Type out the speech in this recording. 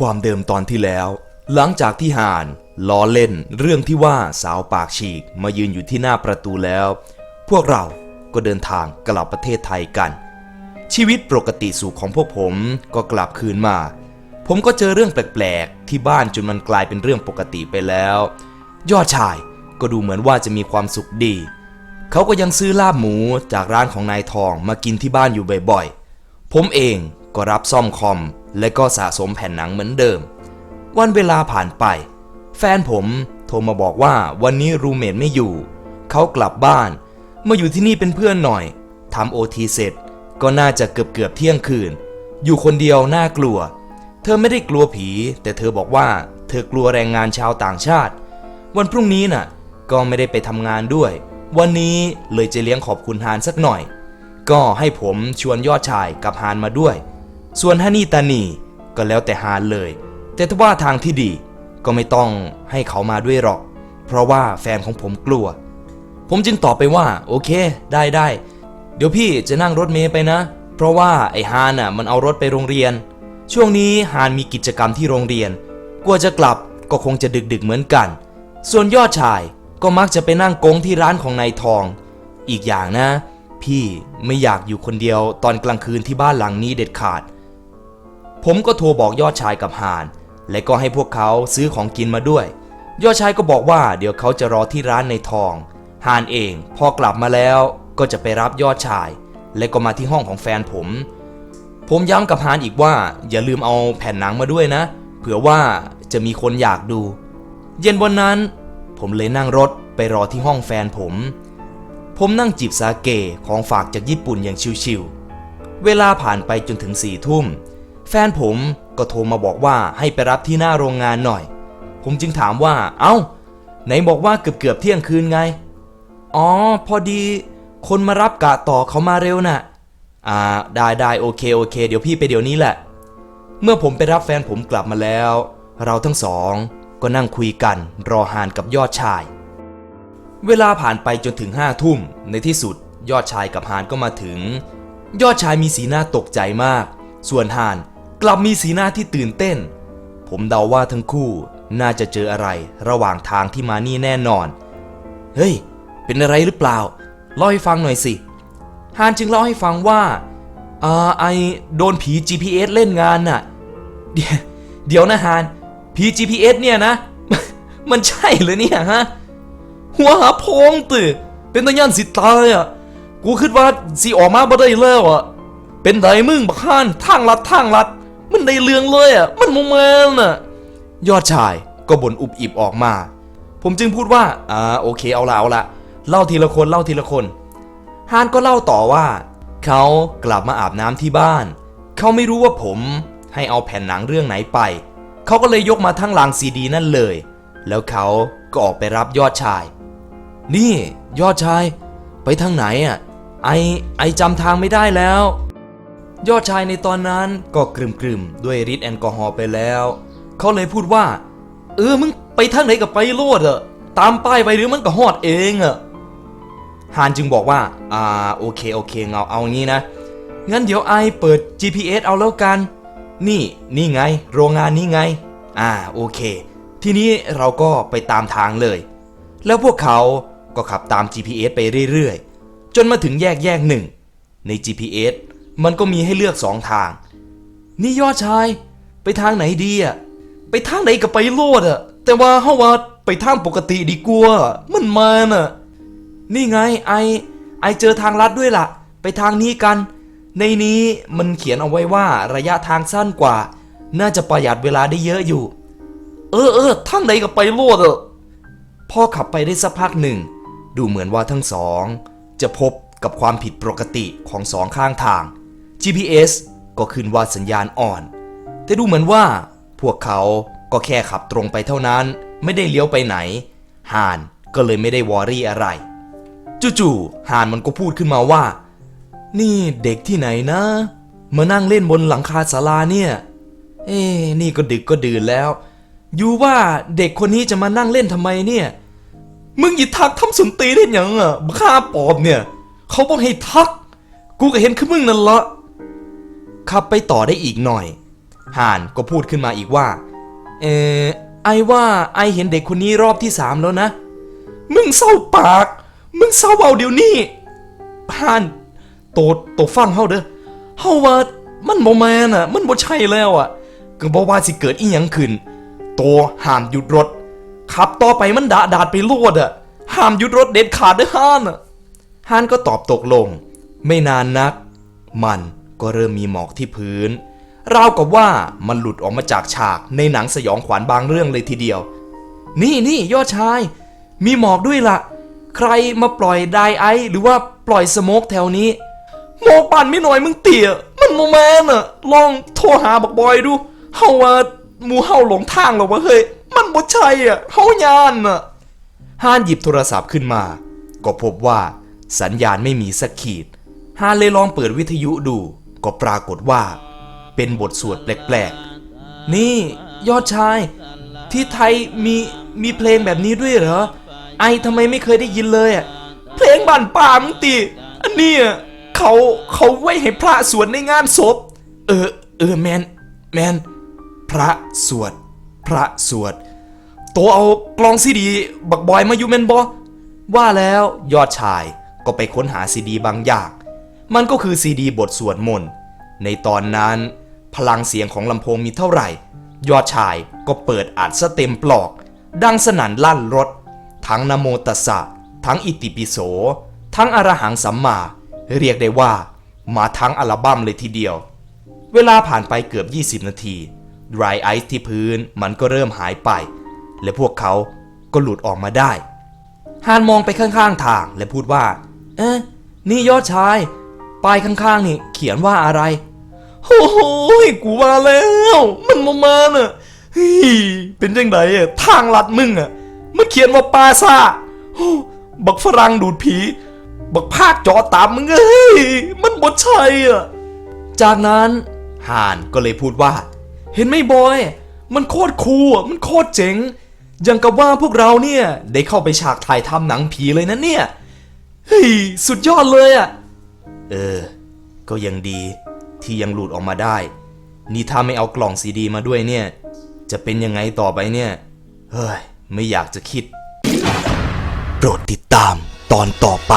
ความเดิมตอนที่แล้ว หลังจากที่ห่านล้อเล่นเรื่องที่ว่าสาวปากฉีกมายืนอยู่ที่หน้าประตูแล้ว พวกเราก็เดินทางกลับประเทศไทยกัน ชีวิตปกติสุขของพวกผมก็กลับคืนมา ผมก็เจอเรื่องแปลกๆ ที่บ้านจนมันกลายเป็นเรื่องปกติไปแล้ว ยอดชายก็ดูเหมือนว่าจะมีความสุขดี เขาก็ยังซื้อลาบหมูจากร้านของนายทองมากินที่บ้านอยู่บ่อยๆ ผมเองก็รับซ่อมคอม และก็สะสมแผ่นหนังเหมือนเดิม วันเวลาผ่านไป แฟนผมโทรมาบอกว่าวันนี้รูเมทไม่อยู่ เขากลับบ้าน มาอยู่ที่นี่เป็นเพื่อนหน่อยทำโอทีเสร็จ ก็น่าจะเกือบเกือบเที่ยงคืน อยู่คนเดียวน่ากลัว เธอไม่ได้กลัวผี แต่เธอบอกว่าเธอกลัวแรงงานชาวต่างชาติ วันพรุ่งนี้น่ะ ก็ไม่ได้ไปทำงานด้วย วันนี้เลยจะเลี้ยงขอบคุณฮานสักหน่อย ก็ให้ผมชวนยอดชายกับฮานมาด้วย ส่วนฮันนี่ตานีก็แล้วแต่ฮานเลย แต่ถ้าว่าทางที่ดีก็ไม่ต้องให้เขามาด้วยหรอก เพราะว่าแฟนของผมกลัว ผมจึงตอบไปว่า โอเค ได้ได้ เดี๋ยวพี่จะนั่งรถเมล์ไปนะ เพราะว่าไอ้ฮานน่ะมันเอารถไปโรงเรียน ช่วงนี้ฮานมีกิจกรรมที่โรงเรียนกว่าจะกลับก็คงจะดึกๆเหมือนกัน ส่วนยอดชายก็มักจะไปนั่งกงที่ร้านของนายทอง อีกอย่างนะ พี่ไม่อยากอยู่คนเดียวตอนกลางคืนที่บ้านหลังนี้เด็ดขาด ผมก็โทรบอกยอดชายกับฮาน และก็ให้พวกเขาซื้อของกินมาด้วย ยอดชายก็บอกว่าเดี๋ยวเขาจะรอที่ร้านในทองฮานเองพอกลับมาแล้วก็จะไปรับยอดชาย และก็มาที่ห้องของแฟนผม ผมย้ำกับฮานอีกว่า อย่าลืมเอาแผ่นหนังมาด้วยนะ เผื่อว่าจะมีคนอยากดู เย็นวันนั้น ผมเลยนั่งรถไปรอที่ห้องแฟนผม ผมนั่งจิบซาเกะของฝากจากญี่ปุ่นอย่างชิวๆเวลาผ่านไปจนถึงสี่ทุ่ม แฟนผมก็โทรมาบอกว่าให้ไปรับที่หน้าโรงงานหน่อย ผมจึงถามว่า เอ้า ไหนบอกว่าเกือบเกือบเที่ยงคืนไง อ๋อ พอดี คนมารับกะต่อเขามาเร็วน่ะ อ่า ได้ได้โอเคโอเค เดี๋ยวพี่ไปเดี๋ยวนี้แหละ เมื่อผมไปรับแฟนผมกลับมาแล้ว เราทั้งสองก็นั่งคุยกันรอหานกับยอดชาย เวลาผ่านไปจนถึงห้าทุ่ม ในที่สุดยอดชายกับฮานก็มาถึง ยอดชายมีสีหน้าตกใจมาก ส่วนฮาน กลับมีสีหน้าที่ตื่นเต้น ผมเดาว่าทั้งคู่น่าจะเจออะไรระหว่างทางที่มานี่แน่นอน เฮ้ย เป็นอะไรหรือเปล่าเล่าให้ฟังหน่อยสิฮานจึงเล่าให้ฟังว่าอ่าไอโดนผี GPS เล่นงานน่ะ เดี๋ยวเดี๋ยวนะฮานผี GPS เนี่ยนะ มันใช่เหรอเนี่ยฮะ หัวหาพองตื่เป็นตะยันสิตายอะ กูคิดว่าสิออกมาบ่ได้แล้วอะ เป็นไดมึงบักฮันทางลัดทางลัด มันได้เรื่องเลยอะ มันโมเมนอะ ยอดชายก็บ่นอุบอิบออกมา ผมจึงพูดว่า อ่า โอเคเอาละเอาละเล่าทีละคนเล่าทีละคน ฮานก็เล่าต่อว่า เขากลับมาอาบน้ำที่บ้าน เขาไม่รู้ว่าผมให้เอาแผ่นหนังเรื่องไหนไป เขาก็เลยยกมาทั้งลังซีดีนั่นเลย แล้วเขาก็ออกไปรับยอดชาย นี่ยอดชาย ไปทางไหนอะ ไอไอจำทางไม่ได้แล้ว ยอดชายในตอนนั้นก็กรึมๆด้วยฤทธิ์แอลกอฮอล์ไปแล้ว เขาเลยพูดว่า เออมึงไปทางไหนกับไปโลดอะตามป้ายไปหรือมันก็ฮอดเองอะฮานจึงบอกว่า อ่าโอเคโอเคเงาเอางี้นะ งั้นเดี๋ยวไอเปิด GPS เอาแล้วกัน นี่นี่ไง โรงงานนี้ไง อ่าโอเค ทีนี้เราก็ไปตามทางเลย แล้วพวกเขาก็ขับตาม GPS ไปเรื่อยๆ จนมาถึงแยกแยกหนึ่งใน GPS มันก็มีให้เลือกสองทาง นี่ยอดชาย ไปทางไหนดีอะ ไปทางไหนก็ไปโลดอะ แต่ว่าเฮาว่าไปทางปกติดีกว่ามันมาน่ะ นี่ไงไอ ไอเจอทางลัดด้วยล่ะ ไปทางนี้กัน ในนี้มันเขียนเอาไว้ว่าระยะทางสั้นกว่า น่าจะประหยัดเวลาได้เยอะอยู่ เออเออทางไหนก็ไปโลดอะพ่อขับไปได้สักพักหนึ่ง ดูเหมือนว่าทั้งสอง จะพบกับความผิดปกติของสองข้างทาง GPS ก็ขึ้นว่าสัญญาณอ่อน แต่ดูเหมือนว่า พวกเขาก็แค่ขับตรงไปเท่านั้น ไม่ได้เลี้ยวไปไหนฮานก็เลยไม่ได้วอรี่อะไร จู่ๆฮานมันก็พูดขึ้นมาว่า นี่เด็กที่ไหนนะ มานั่งเล่นบนหลังคาศาลาเนี่ย เอ้นี่ก็ดึกก็ดื่นแล้ว อยู่ว่าเด็กคนนี้จะมานั่งเล่นทำไมเนี่ย มึงอย่าทักทำสุนตีได้ยังอะบ้าปอบเนี่ย เขาบอกให้ทัก กูก็เห็นคือมึงนั่นละ ขับไปต่อได้อีกหน่อย ห่านก็พูดขึ้นมาอีกว่า เออไอว่าไอเห็นเด็กคนนี้รอบที่สามแล้วนะ มึงเศร้าปาก มึงเศร้าเอาเดี๋ยวนี้ห่านโตโตฟังเฮาเด้อเฮาว่ามันบ่แมนอะ มันบ่ใช่แล้วอะก็บ่ว่าสิเกิดอีหยังขึ้น โตห้ามหยุดรถ ขับต่อไปมันดาดาดไปโลดอะ ห้ามหยุดรถเด็ดขาดเด้อห่านอะฮานก็ตอบตกลง ไม่นานนัก มัน ก็เริ่มมีหมอกที่พื้น ราวกับว่ามันหลุดออกมาจากฉากในหนังสยองขวัญบางเรื่องเลยทีเดียว นี่นี่ยอดชาย มีหมอกด้วยละ่ะ ใครมาปล่อยไดไอหรือว่าปล่อยสโมกแถวนี้หมอกปั่นไม่หน่อยมึงเตี่ยมันโมแมนอะลองโทรหาบักบอยดูเฮาว่าหมูเฮาหลงทางหรอวะเฮ้ยมันบ่ใช่อะเฮายานอะฮานหยิบโทรศัพท์ขึ้นมา ก็พบว่าสัญญาณไม่มีสักขีด ฮานเลยลองเปิดวิทยุดู ก็ปรากฏว่า เป็นบทสวดแปลกๆ นี่ยอดชาย ที่ไทยมีมีเพลงแบบนี้ด้วยเหรอ ไอทำไมไม่เคยได้ยินเลยอะ เพลงบ้านป่ามึงติอันนี้เขาเขาไว้ให้พระสวดในงานศพ เออ เออแมนแมนพระสวด พระสวดตัวเอากลองซีดี บักบอยมาอยู่แมนบอว่าแล้วยอดชายก็ไปค้นหาซีดีบางอย่าง มันก็คือซีดีบทสวดมนต์ ในตอนนั้น พลังเสียงของลำโพงมีเท่าไหร่ ยอดชายก็เปิดอัดซะเต็มปลอก ดังสนั่นลั่นรถ ทั้งนโมตัสสะ ทั้งอิติปิโส ทั้งอรหังสัมมา เรียกได้ว่ามาทั้งอัลบั้มเลยทีเดียว เวลาผ่านไปเกือบ 20 นาที dry ice ที่พื้นมันก็เริ่มหายไป และพวกเขาก็หลุดออกมาได้ฮานมองไปข้างๆทางและพูดว่า เอ๊ะ นี่ยอดชาย ป้ายข้างๆนี่ เขียนว่าอะไรโอ้โหกูมาแล้ว มันมามาน่ะเฮ้ยเป็นจังไดอะทางลัดมึงอะมันเขียนว่าปาซาบักฝรั่งดูดผี บักภาคจอตามมึงเอ้ยมันบดใช่อะจากนั้นฮานก็เลยพูดว่า เห็นไหมบอย มันโคตรคูลอะมันโคตรเจ๋งยังกับว่าพวกเราเนี่ย ได้เข้าไปฉากถ่ายทำหนังผีเลยนะเนี่ย เฮ้ย สุดยอดเลยอะ เออ ก็ยังดีที่ยังหลุดออกมาได้ นี่ถ้าไม่เอากล่องซีดีมาด้วยเนี่ย จะเป็นยังไงต่อไปเนี่ย เฮ้ย ไม่อยากจะคิด โปรดติดตามตอนต่อไป